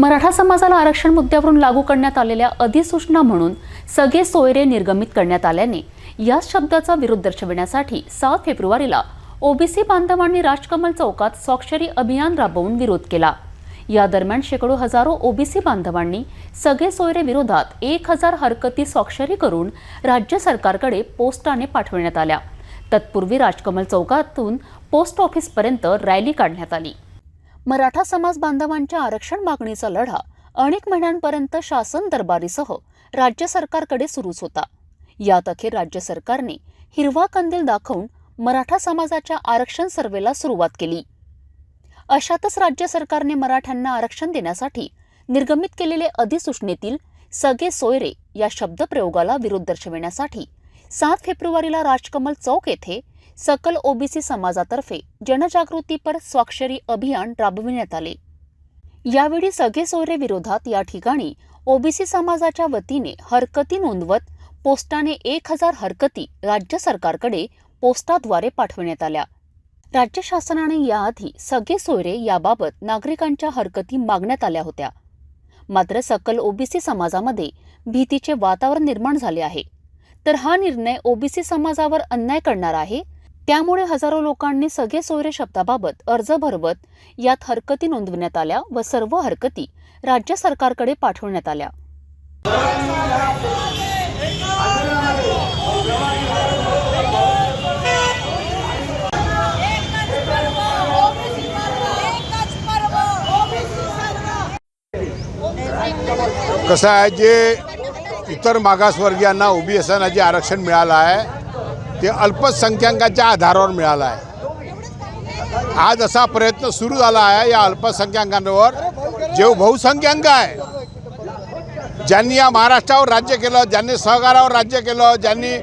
मराठा समाजाला आरक्षण मुद्द्यावरून लागू करण्यात आलेल्या अधिसूचना म्हणून सगळे सोयरे निर्गमित करण्यात आल्याने याच शब्दाचा विरोध दर्शविण्यासाठी सात फेब्रुवारीला ओबीसी बांधवांनी राजकमल चौकात स्वाक्षरी अभियान राबवून विरोध केला. या दरम्यान शेकडो हजारो ओबीसी बांधवांनी सगळे सोयरे विरोधात एक हजार हरकती स्वाक्षरी करून राज्य सरकारकडे पोस्टाने पाठविण्यात आल्या. तत्पूर्वी राजकमल चौकातून पोस्ट ऑफिसपर्यंत रॅली काढण्यात आली. मराठा समाज बांधवांच्या आरक्षण मागणीचा लढा अनेक महिन्यांपर्यंत शासन दरबारीसह राज्य सरकारकडे सुरूच होता. यात अखेर राज्य सरकारने हिरवा कंदील दाखवून मराठा समाजाच्या आरक्षण सर्वेला सुरुवात केली. अशातच राज्य सरकारने मराठ्यांना आरक्षण देण्यासाठी निर्गमित केलेले अधिसूचनेतील सगळे सोयरे या शब्दप्रयोगाला विरोध दर्शविण्यासाठी सात फेब्रुवारीला राजकमल चौक येथे सकल ओबीसी समाजातर्फे जनजागृतीपर स्वाक्षरी अभियान राबविण्यात आले. यावेळी सगळे सोयरे विरोधात या ठिकाणी ओबीसी समाजाच्या वतीने हरकती नोंदवत पोस्टाने एक हजार हरकती राज्य सरकारकडे पोस्टाद्वारे पाठवण्यात आल्या. राज्य शासनाने याआधी सगळे सोयरे याबाबत नागरिकांच्या हरकती मागण्यात आल्या होत्या. मात्र सकल ओबीसी समाजामध्ये भीतीचे वातावरण निर्माण झाले आहे. तर हा निर्णय ओबीसी समाजावर अन्याय करणार आहे? त्यामुळे हजारो लोकांनी सगळे सोयरे शब्दाबाबत अर्ज भरवत यात हरकती नोंदवण्यात आल्या व सर्व हरकती राज्य सरकारकडे पाठवण्यात आल्या. कसं आहे जे इतर मागासवर्गीयांना ओबीएसना जे आरक्षण मिळालं आहे ते अल्पसंख्याकांच्या आधारावर मिळालं आहे. आज असा प्रयत्न सुरू झाला आहे या अल्पसंख्याकांवर. जे बहुसंख्याक आहे ज्यांनी या महाराष्ट्रावर राज्य केलं ज्यांनी सहकारावर राज्य केलं ज्यांनी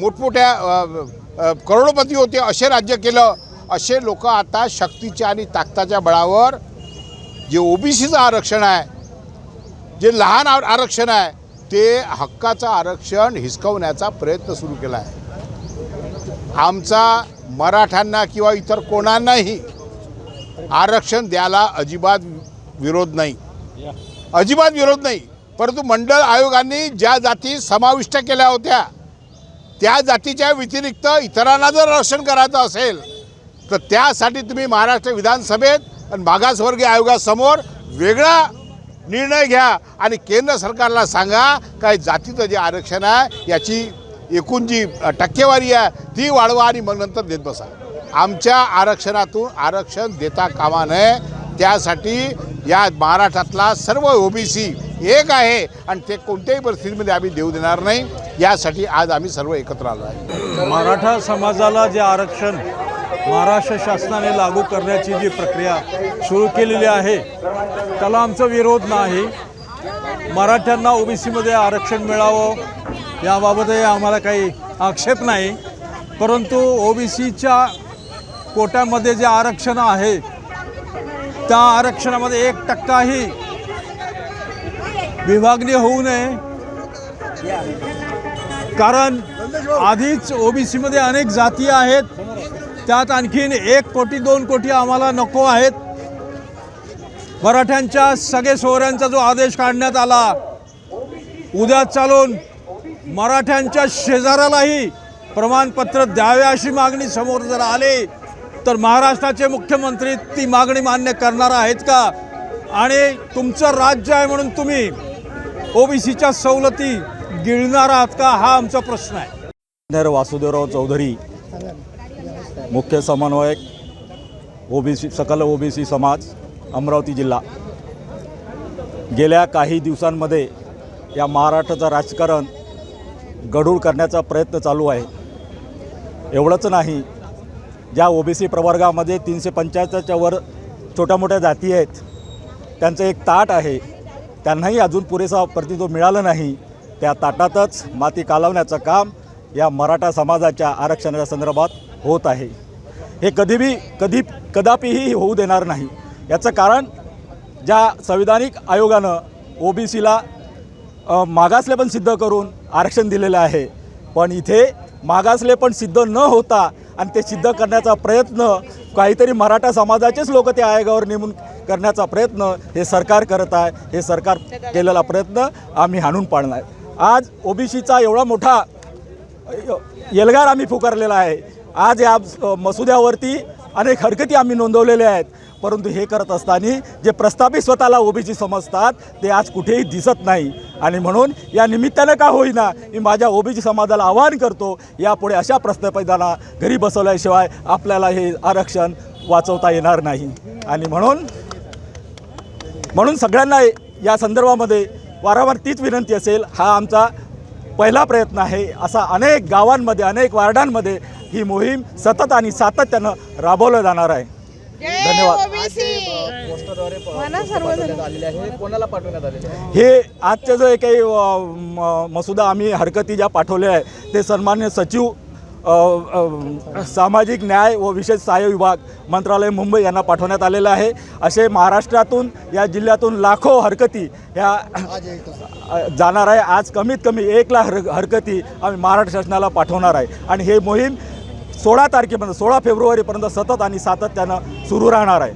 मोठमोठ्या करोडोपती करोडपती होते असे राज्य केलं असे लोक आता शक्तीच्या आणि ताकदाच्या बळावर जे ओबीसीचं आरक्षण आहे जे लहान आरक्षण आहे ते हक्काचं आरक्षण हिसकवण्याचा प्रयत्न सुरू केला आहे. आमचा मराठ्यांना किंवा इतर कोणांनाही आरक्षण द्यायला अजिबात विरोध नाही. अजिबात विरोध नाही. परंतु मंडळ आयोगाने ज्या जाती समाविष्ट केल्या होत्या त्या जातीच्या व्यतिरिक्त इतरांना जर आरक्षण करायचं असेल तर त्यासाठी तुम्ही महाराष्ट्र विधानसभेत आणि मागासवर्गीय आयोगासमोर वेगळा निर्णय घ्या आणि केंद्र सरकारला सांगा काय जातीचं जे आरक्षण आहे याची एकूण जी टक्केवारी आहे ती वाढवा आणि मग नंतर देत बसा. आमच्या आरक्षणातून आरक्षण देता कामा नये. त्यासाठी या महाराष्ट्रातला सर्व ओबीसी एक आहे आणि ते कोणत्याही परिस्थितीमध्ये आम्ही देऊ देणार नाही. यासाठी आज आम्ही सर्व एकत्र आलो आहे. मराठा समाजाला जे आरक्षण महाराष्ट्र शासनाने लागू करण्याची जी प्रक्रिया सुरू केलेली आहे त्याला आमचा विरोध नाही. मराठ्यांना ओबीसीमध्ये आरक्षण मिळावं याबाबतही आम्हाला काही आक्षेप नाही. परंतु ओबीसीच्या कोट्यामध्ये जे आरक्षण आहे त्या आरक्षणामध्ये एक टक्काही विभागणी होऊ नये. कारण आधीच ओबीसीमध्ये अनेक जाती आहेत. त्यात आणखीन एक कोटी दोन कोटी आम्हाला नको आहेत. मराठ्यांच्या सगळे सोहऱ्यांचा जो आदेश काढण्यात आला उद्या चालून मराठ्यांच्या शेजाऱ्यालाही प्रमाणपत्र द्यावे अशी मागणी समोर जर आली तर महाराष्ट्राचे मुख्यमंत्री ती मागणी मान्य करणार आहेत का? आणि तुमचं राज्य आहे म्हणून तुम्ही ओबीसीच्या सवलती गिळणार आहात का? हा आमचा प्रश्न आहे. वासुदेवराव चौधरी. मुख्य समन्वयक ओबीसी सकल ओबीसी समाज अमरावती जिल्हा. गेल्या काही दिवसांमध्ये या महाराष्ट्राचं राजकारण गढूळ करण्याचा प्रयत्न चालू आहे. एवढंच नाही ज्या ओबीसी प्रवर्गामध्ये तीनशे पंच्याहत्तरच्या वर छोट्या मोठ्या जाती आहेत त्यांचं एक ताट आहे. त्यांनाही अजून पुरेसा प्रतिनिधित्व मिळालं नाही. त्या ताटातच माती कालवण्याचं काम या मराठा समाजाच्या आरक्षणाच्या संदर्भात होत आहे. हे कधीबी कधी कदापिही होऊ देणार नाही. याचं कारण ज्या संविधानिक आयोगानं ओ बी सीला मागासले पण सिद्ध करून आरक्षण दिलेलं आहे. पण इथे मागासले पण सिद्ध न होता आणि ते सिद्ध करण्याचा प्रयत्न काहीतरी मराठा समाजाचेच लोक त्या आयोगावर नेमून करण्याचा प्रयत्न हे सरकार करत आहे. हे सरकार केलेला प्रयत्न आम्ही हाणून पाडणार. आज ओबीसीचा एवढा मोठा एल्गार आम्ही पुकारलेला आहे. आज या मसुद्यावरती अनेक हरकती आम्ही नोंदवलेल्या आहेत. परंतु हे करत असताना जे प्रस्थापित स्वतःला ओबीसी समजतात ते आज कुठेही दिसत नाही. आणि म्हणून या निमित्तानं का होईना मी माझ्या ओबीसी समाजाला आवाहन करतो यापुढे अशा प्रस्थापितांना घरी बसवल्याशिवाय आपल्याला हे आरक्षण वाचवता येणार नाही. आणि म्हणून म्हणून सगळ्यांना या संदर्भामध्ये वारंवार तीच विनंती असेल हा आमचा पहिला प्रयत्न आहे. असा अनेक गावांमध्ये अनेक वार्डांमध्ये ही मोहीम सतत आणि सातत्यानं राबवलं जाणार आहे. धन्यवाद. हे आजचे जो काही मसुदा आम्ही हरकती ज्या पाठवल्या आहे ते सन्मान्य सचिव सामाजिक न्याय व विशेष सहाय्य विभाग मंत्रालय मुंबई यांना पाठवण्यात आलेलं आहे. असे महाराष्ट्रातून या जिल्ह्यातून लाखो हरकती ह्या जाणार आहे. आज कमीत कमी एक लाख हर हरकती आम्ही महाराष्ट्र शासनाला पाठवणार आहे. आणि हे मोहीम सोळा तारखेपर्यंत सोळा फेब्रुवारीपर्यंत सतत आणि सातत्यानं सुरू राहणार आहे.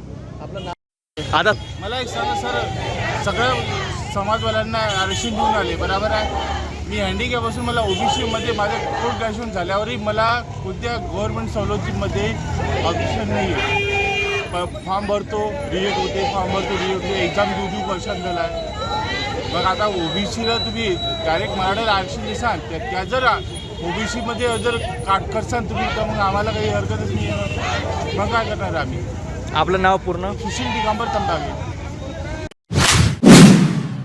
मला एक सांगा सर सगळ्या समाजवाल्यांना आरक्षण देऊन आले बरोबर आहे? मी हँडिकॅप असून मला ओबीसीमध्ये माझं पोट ग्रॅज्युएशन झाल्यावरही मला कोणत्या गव्हर्नमेंट सवलतीमध्ये ऑप्शन नाही आहे प- फॉर्म भरतो रिएक्ट होते फॉर्म भरतो रिएक्ट होते एक्झाम देऊ देऊ वर्षात झाला. आहे मग आता ओबीसीला तुम्ही डायरेक्ट मराठीला आरक्षण देसाल त्या त्या जर ओबीसीमध्ये जर काट करसाल तुम्ही तर मग आम्हाला काही हरकतच नाही मग काय करणार आम्ही? आपलं नाव पूर्ण? सुशील दिगंबर तंबागे